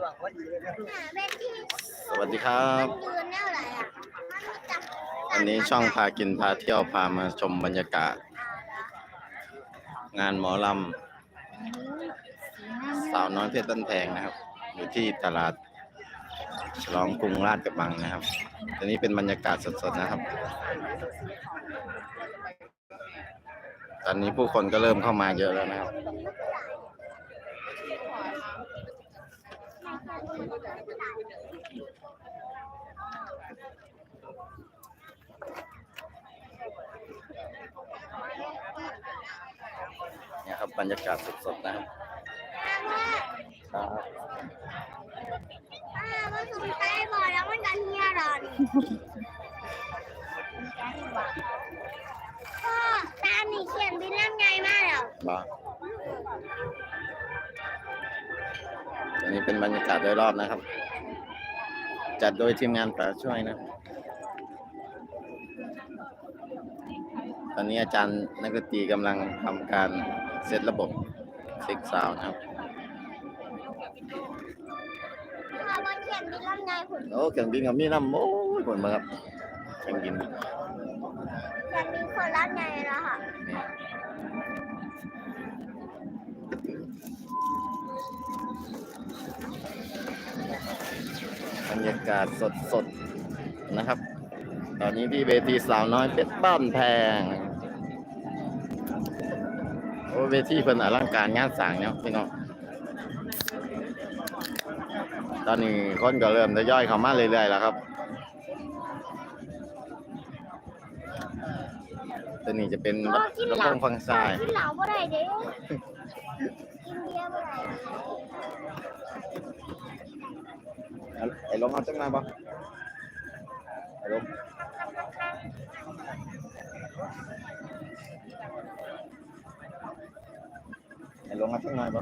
สวัสดีครับวันนี้ช่องพากินพาเที่ยวพามาชมบรรยากาศ งานหมอลำสาวน้อยเพชรต้นแพงนะครับ อยู่ที่ตลาดฉลองกรุงราชกระบังนะครับตอนนี้เป็นบรรยากาศสดๆนะครับ ตอนนี้ผู้คนก็เริ่มเข้ามาเยอะแล้วนะครับ เนี่ยครับบรรยากาศสดๆนะครับครับอ่ามันสุดท้ายบอกแล้วมันจะเฮียรอนพ่อตาหนีเขียนบินล่ำไงมากแล้วบ้าอั นนี้เป็นบรรยากาศโดยรอบนะครับ จัดโดยทีมงานป่าช่วยนะ ตอนนี้อาจารย์นักดนตรีกำลังทำการเซตระบบเซ็กซาวน์นะครับพ่อมันเขียนบินล่ำไงผุนโอ้เครื่องบินกับมีน้ำโอ้ยผลมาครับเครื่องบินเขียนบินคนล่ำไงแล้วค่ะ บรรยากาศสดๆนะครับ ตอนนี้ที่เวทีสาวน้อยเพชรบ้านแพงโอ้เวทีเพิ่นอลังการงานสร้างเนี่ยพี่น้องตอนนี้คนก็เริ่มทยอยเข้ามาเรื่อยๆแล้วครับตัวนี้จะเป็นพ่อกินลำเหโพล้างฟังซ้ายกินเหล้าบ่ได้เด้กินเบียร์บ่ได้ ไอ้ลมเอาจังมาบ่ไอ้ลมไอ้ลมเอาจังมาบ่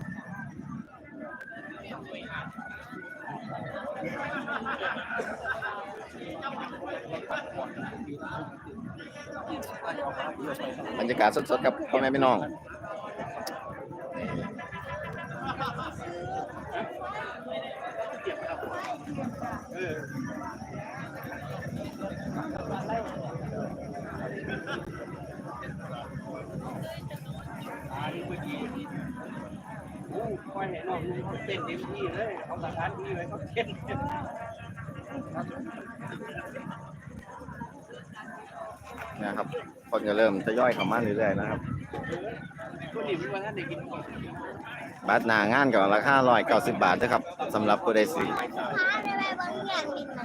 บรรยากาศสดๆกับพ่อแม่พี่น้อง โอ้คอยเห็นน้องลุงเขาเต้นเต็มที่เลยเขาสถานที่ไว้เขาเต้นนะครับ คนก็เริ่มทยอยเข้ามาเรื่อยๆนะครับคนนี้เป็นวันท่านกินก่อนบัตรหนางานก็ราคา190บาทนะครับสำหรับผู้ใดสิพาไปไปเบิ่งเขียนบินมา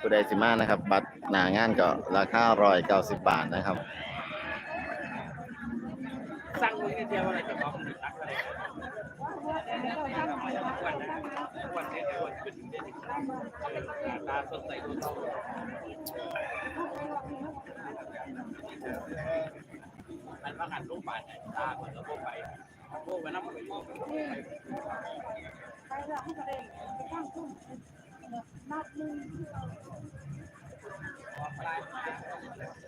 ผู้ใดสิมานะครับ บัตรหนางานก็ราคา190บบาทนะครับสั่งมือเดียวอะไรจะบอกตักอะ วันนะวันวันขึ้นตาสดใสดูเท่าอันว่าหันลูกบาดตาเหมือนกับพวกไปพวกมันนั่งไปพวก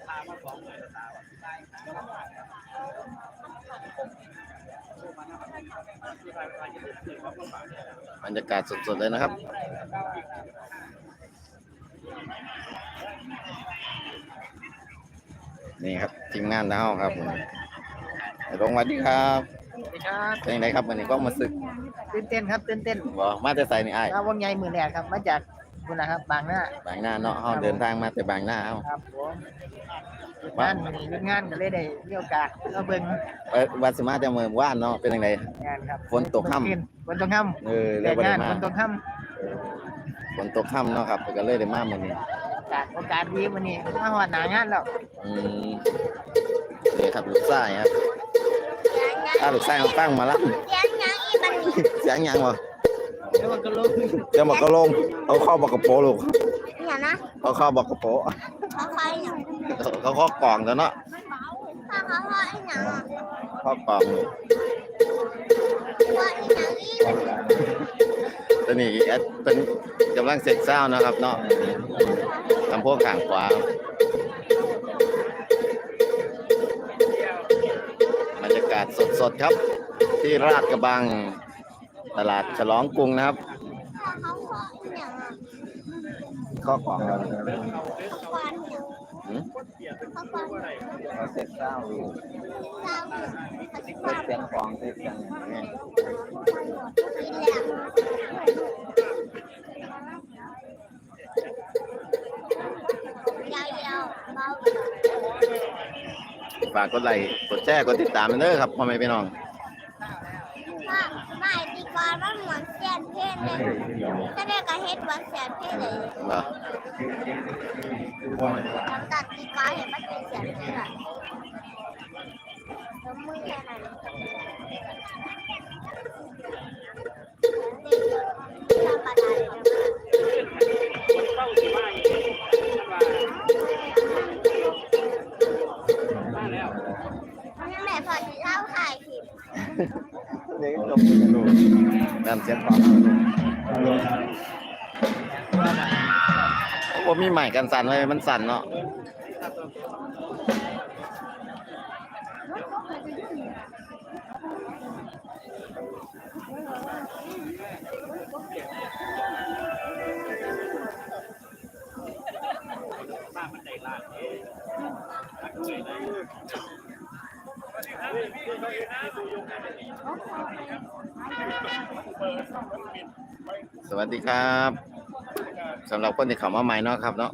ตามาสองเลยตา บรรยากาศสดๆเลยนะครับ นี่ครับทีมงานดาวครับผมไอ้ลงสวัสดีครับสวัสดีครับเป็นไงครับวันนี้ก็มาศึกตื่นเต้นครับตื่นเต้นบ่มาแต่ใส่นี่ไอ้ายมาวงใหญ่มือแรกครับ มาจาก คุณนะครับบางหน้า บางหน้าเนาะเฮาเดินทางมาแต่บางหน้าเฮาครับผมงานมีหยุดงานก็เลยได้มีโอกาสมาเบิ่งเอ้ยวัดสมาแต่เมืองว่านเนาะเป็นจังได งานครับฝนตกค่ำ ฝนตกค่เออำแล้แต่วบ่ได้งานมาฝนตกค่ฝนตกค่ำเนาะครับก็เลยได้มามื้อนี้ำจากโอกาสดีวันนี้มาหอดหนางานแล้วอืมนี่ครับลูกชายครับเสียงยังถ้าลูกชายเอาตั้งมาละเสียงยังอีบันนี้ เสียงหยังบ่แล้วมันก็ลงเดี๋ยวบอกก็ลง เอาเข้าบอกกระโปรงลูกอย่านะเอาเข้าบอกกระโปรงเขาคอยอย่างเขาข้อกล่องแล้วเนาะถ้าเขาคอยอย่างอะข้อกล่องลูกคอยอย่างอีบันนี้ตัวนี้แอดเป็นกำลังเสร็จเศร้านะครับเนาะทำพวกข่างขวาบรรยากาศสดๆครับ ที่ราชกระบัง ตลาดฉลองกรุงนะครับพ่อเขาขออีกอย่างอะข้อของเราเขาควานเนี่ยหืมเขาควานเนี่ยเราเสร็จเศร้าอยู่เจ้าเขาควานเสียงของเสียงอย่างนี้กินแล้วยาวๆเบาฝากกดไลค์กดแชร์กดติดตามเด้อครับพ่อแม่พี่น้อง ว่าไม่ดีกว่ามันเหมือนเสียนเพศเลยถ้าได้กระเฮ็ดเหมือนเสียนเพศเลยเหรอตัดดีกว่าเห็นมันเป็นเสียนเพศอะแล้วมือแค่ไหนธรรมดาเลยนะ เด็กจบดูนั่นเสียงของผมมีใหม่กันสั่นเลยมันสั่นเนาะมามันได้ล่าเองรักด้วยนะ สวัสดีครับสำหรับคนที่เข้ามาใหม่เนาะครับเนาะ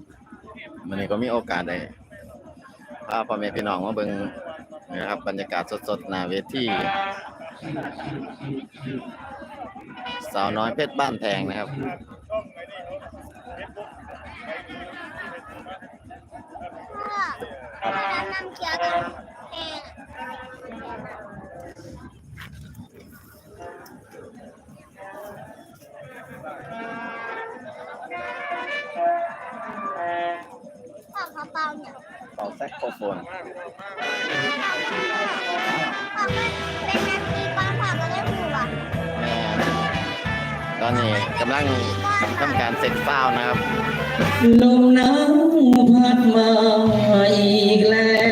วันนี้ก็มีโอกาสได้พาพ่อแม่พี่น้องมาเบิ่งนะครับบรรยากาศสดๆหน้าเวทีสาวน้อยเพชรบ้านแพงนะครับ แซกโครโฟนพ่อก็เป็นนาทีก่อนพ่อก็ได้พูดว่าแม่ตอนนี้กำลังทำการเซ็ตฟาวล์นะครับ ลมหนาวพัดมาอีกแล้ว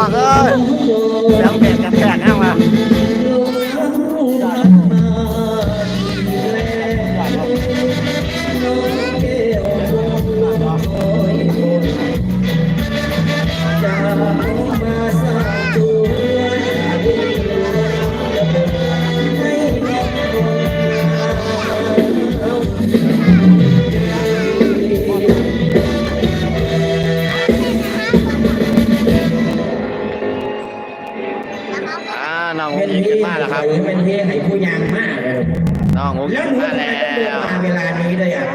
อกเอ้ยแล้วแบ่งกันแค่งนะ น้องอุ้งอินมาแล้ครับเป็นเฮให้ผู้ยางมากเลยน้องอุ้งอิงมากแล้วเวลานี้เลยอะ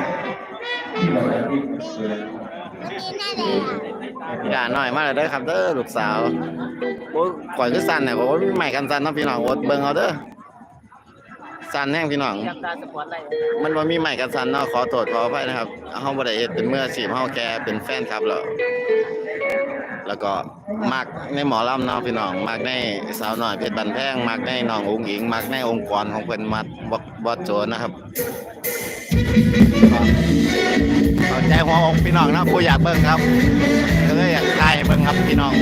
อย่ดาหน่อยมากเลยเด้ครับเด้อลูกสาวโอ้ก่อยก็สันเนี่ยผมใหม่กันสันน้องพี่น้องอดเบิ่งเอาเด้อสันแห้งพี่น้อง มันว่ามีใหม่กันสั่นเนาะขอโทษขออภัยนะครับห้องบ่ได้เฮ็เป็นเมื่อสีห้องแกเป็นแฟนครับแล้ว แล้วก็มักในหมอลำเนาะพี่น้องมักในสาวน้อยเพชรบันแพงมักในน้ององค์หญิงมักในองค์กรของเพิ่นมัดบ่บ่โจนะครับเอาใจหัวอกพี่น้องนะผู้อยากเบิ่งครับก็เลยอยากถ่ายให้เบิ่งครับพี่น้อง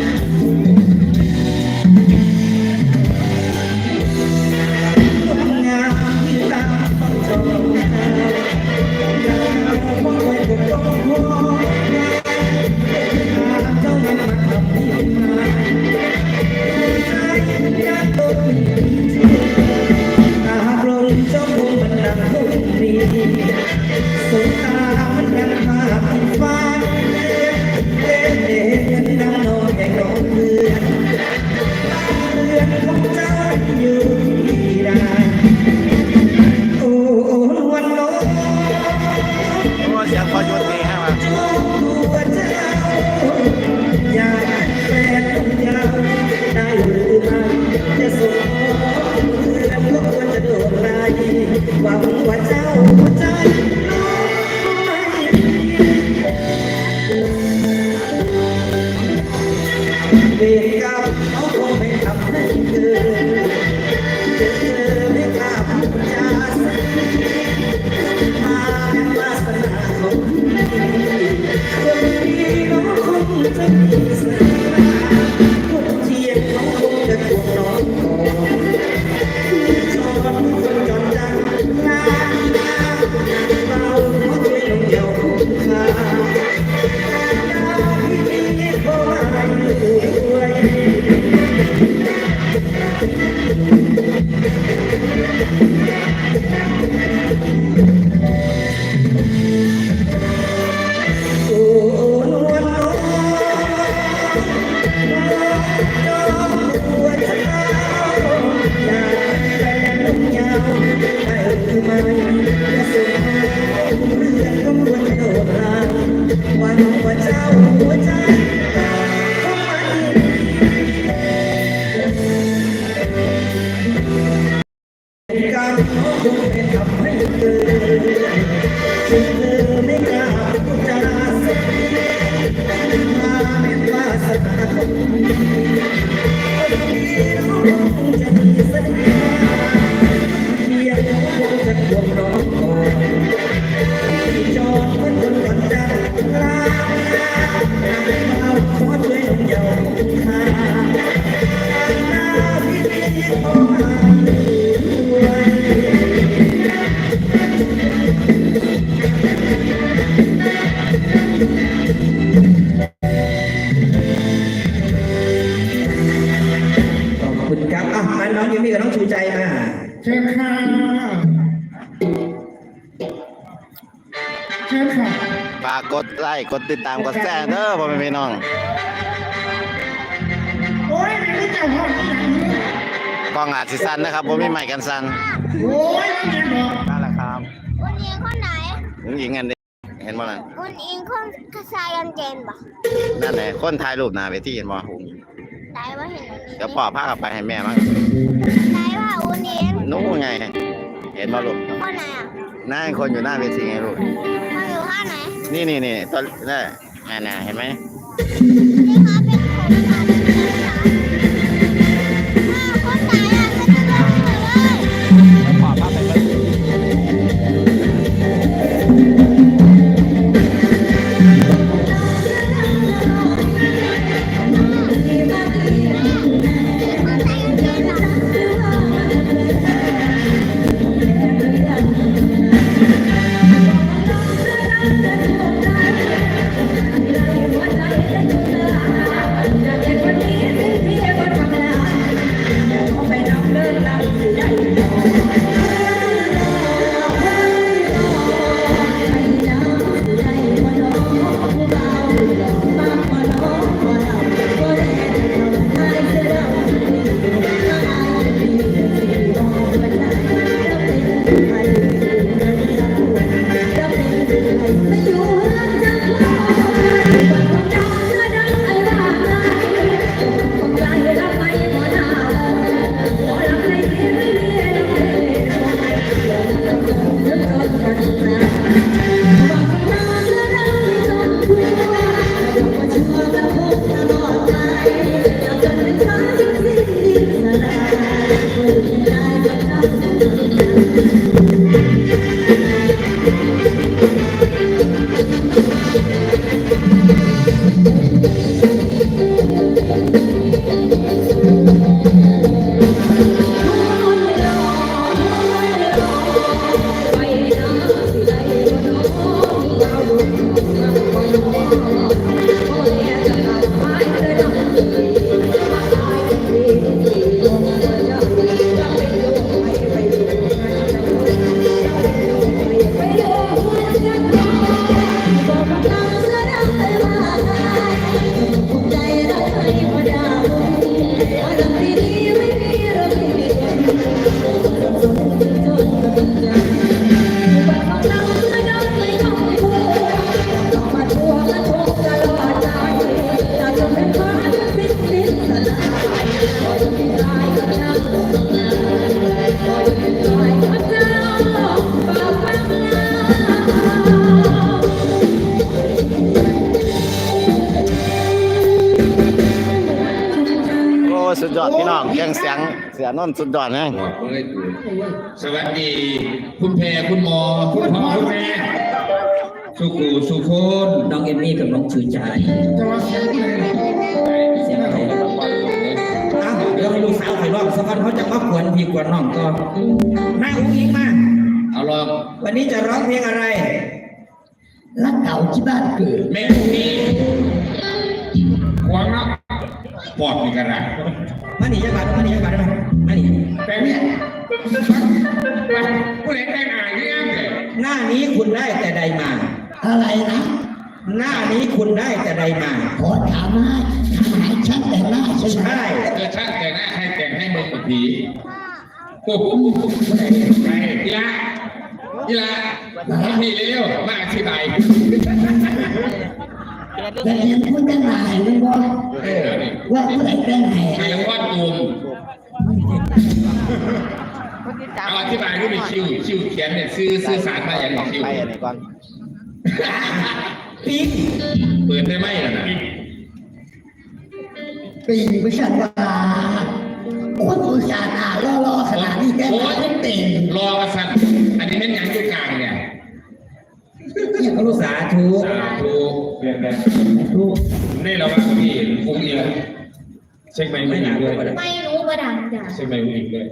ติดตามกดแชร์เด้อพ่อแม่พี่น้องโอ้ยไม่รู้จะห้องไหนกล้องอาจสิสั่นนะครับผมมีใหม่กันสั่นโอ้ยไม่เห็นหรอกนั่นแหละครับวันนี้คนไหนหญิงหญิงอันนี้เห็นบ่นั่นวันอิงคนกระซายันเจนปะนั่นแหละคนถ่ายรูปหน้าเวทีเห็นบ่หงได้ว่าเห็นวันนี้เดี๋ยวพ่อพากลับไปให้แม่มั้งได้ว่าวันนี้นู้นไง เห็นบ่ลูกคนไหนอะนั่นคนอยู่หน้าเวทีไงลูกมาอยู่ข้างไหน นี่นี่นี่ตอนนี่นน่ะเห็นไหมนี่คะเป็นคนค่ะเป็นคนค่ะอ้าวคนไหนอะจะจะลงเลย ขอพาไปเบิ่ง ยงเสียนนท์สุดยอดนะบอกเลยสวัสดี คุณแพรคุณหมอ คุณพ่อคุณแม่สุกูสุคนน้องเอมมี่กับน้องชูใจเสียงอะไรอ้าวเดี๋ยวให้ลูกสาวไปรอบสักวันเขาจะมาขวนพี่ขวนน้องก็นั่งอุ้งอิงมาเอาลองวันนี้จะร้องเพลงอะไรรักเก่าที่บ้านเกิดแม่พี่ควงเนาะปอดมีกระดาษมาหนีจังหวัดมาหนีจังหวัดได้ไหมมา หนีแต่เนี่ยไปผู้เล่นแต่งอ่านเนี่ยเลยหน้านี้คุณได้แต่ใดมา อะไรนะ หน้านี้คุณได้แต่ใดมา ขอถามว่าทำให้ฉันแต่งหน้าใช่ไหมใช่เออช่างแต่งหน้าให้แต่งให้เมึงกับผีพ่อเอาโอ้โหไปอีละอีละให้พี่เร็วมาอธิบายแต่เห็นคุณแต่งหน้าห้รู้บ่เออนี่ว่าผู้ใดแต่งให้ใครว่าตูม เอาอธิบายรูปเป็นคิวคิวเขียนเนี่ยซื้อซื้อสารมาอย่างคิวไปอันนี้ก่อนปิ๊กเปิดได้ไหมล่ะนะปีวิชันว่าคนอุตส่าห์หน้ารอๆขนาดนี้แต่งหน้าไม่เป็นรอกระสันอันนี้เป็นงานอยู่กลางเนี่ยเนี่ยเขาลูกสาธุสาธุเรียนแบบลูกนี่เราว่าพี่อุ้งอิง เช็คไมค์อุ้งอิงด้วยไม่รู้ประดังจ้ะเช็คไมค์อุ้งอิงด้วย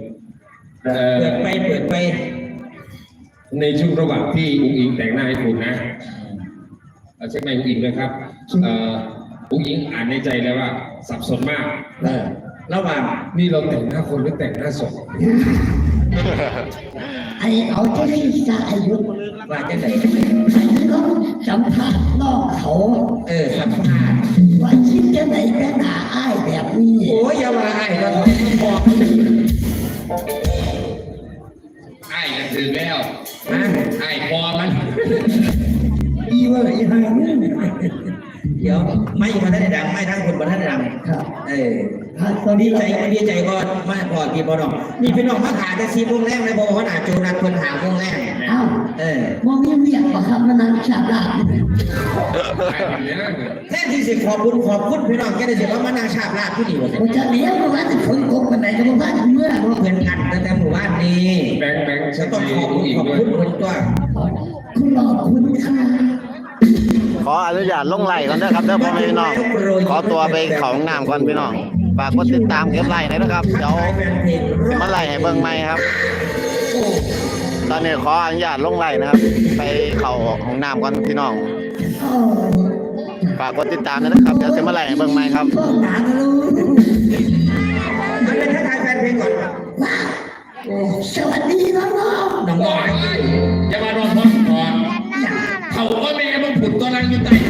เอ่อเปิดไปเปิดไปในช่วงระหว่างที่อุ้งอิงแต่งหน้าให้คุณนะเอาเช็คไมค์อุ้งอิงด้วยครับเอ่ออุ้งอิงอ่านในใจแล้วว่า สับสนมากเออระหว่างนี่เราแต่งหน้าคนหรือแต่งหน้าศพไอ้เอาเจ้าที่สาอายุว่าจะไหนไอ้ก็สัมภาษณ์นอกเขา เออสัมภา เดี๋ยวไม่มาท่านได้ดังไม่ทั้งคนมาท่านได้ดังครับเออตอนนี้ใจก็ดีใจก็มาพอกี่บอน้องนี่พี่น้องมาถ่ายได้ซีวงแรกเลยบอกว่าหนาจูรักคนหาวงแรกเอ้าเออมองเงียบๆว่าครับมันนั่งฉาบลาบไอ้คนนี้นะแท้ที่สิขอบคุณขอบคุณพี่น้องแค่ได้สิว่ามานาชาบลาดที่นี่วะผมจะเลี้ยงว่าจะฝนตกวันไหนก็บ่ว่าถึงเมื่อเพื่อนกันตั้งแต่หมู่บ้านนี้แบงค์แบงค์ฉัเช็นคต้องไมขอบค์คุอุ้ณงขอิองบด้วยคุณคนตัวคุณหลอกคุณค่ะ ขออนุญาตลงไล่ก่อนนะครับเด้อพ่อแม่พี่น้อง ขอตัวไปเขาห้องน้ำก่อนพี่น้องฝากกดติดตามเก็บไล่หน่อยนะครับเดี๋ยวมาไล่ให้เบิ้งใหม่ครับ ตอนนี้ขออนุญาตลงไล่นะครับ ไปเขาของน้ำก่อนพี่น้องฝากกดติดตามด้วยนะครับเดี๋ยวจะมาไล่ให้เบิ้งใหม่ครับสวัสดีน้องๆน้องๆอย่มารอผม Thank you.